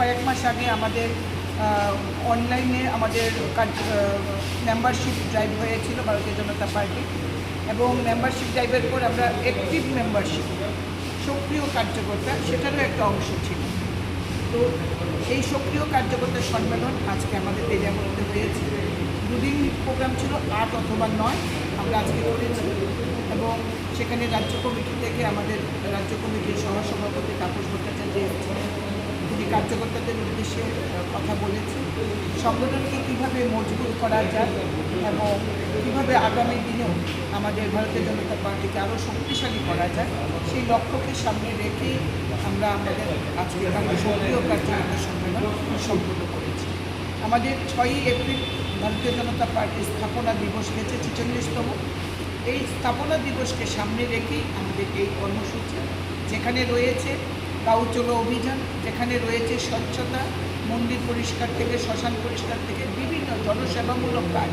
কয়েক মাস আগে আমাদের অনলাইনে আমাদের মেম্বারশিপ ড্রাইভ হয়েছিল ভারতীয় জনতা পার্টি এবং মেম্বারশিপ ড্রাইভের পর আমরা অ্যাক্টিভ মেম্বারশিপ সক্রিয় কার্যকর্তা সেটারও একটা অংশ ছিল। তো এই সক্রিয় কার্যকর্তা সম্মেলন আজকে আমাদের তেজামুড়িতে হয়েছে। দুদিন প্রোগ্রাম ছিল আট অথবা নয়, আমরা আজকে করেছি এবং সেখানে রাজ্য কমিটি থেকে আমাদের রাজ্য কমিটির সহসভাপতি তাপস ভট্টাচার্য কার্যকর্তাদের উদ্দেশ্যে কথা বলেছি। সংগঠনকে কীভাবে মজবুত করা যায় এবং কীভাবে আগামী দিনেও আমাদের ভারতীয় জনতা পার্টিকে আরও শক্তিশালী করা যায়, সেই লক্ষ্যকে সামনে রেখেই আমরা আমাদের আজকে সক্রিয় কার্যকর্তা সম্মেলন সম্পন্ন করেছি। আমাদের ছয়ই এপ্রিল ভারতীয় জনতা পার্টির স্থাপনা দিবস গেছে, ছেচল্লিশতম। এই স্থাপনা দিবসকে সামনে রেখেই আমাদের এই কর্মসূচি, যেখানে রয়েছে গাঁও উজ্জ্বল অভিযান, যেখানে রয়েছে স্বচ্ছতা, মন্দির পরিষ্কার থেকে, শ্মশান পরিষ্কার থেকে বিভিন্ন জনসেবামূলক কাজ।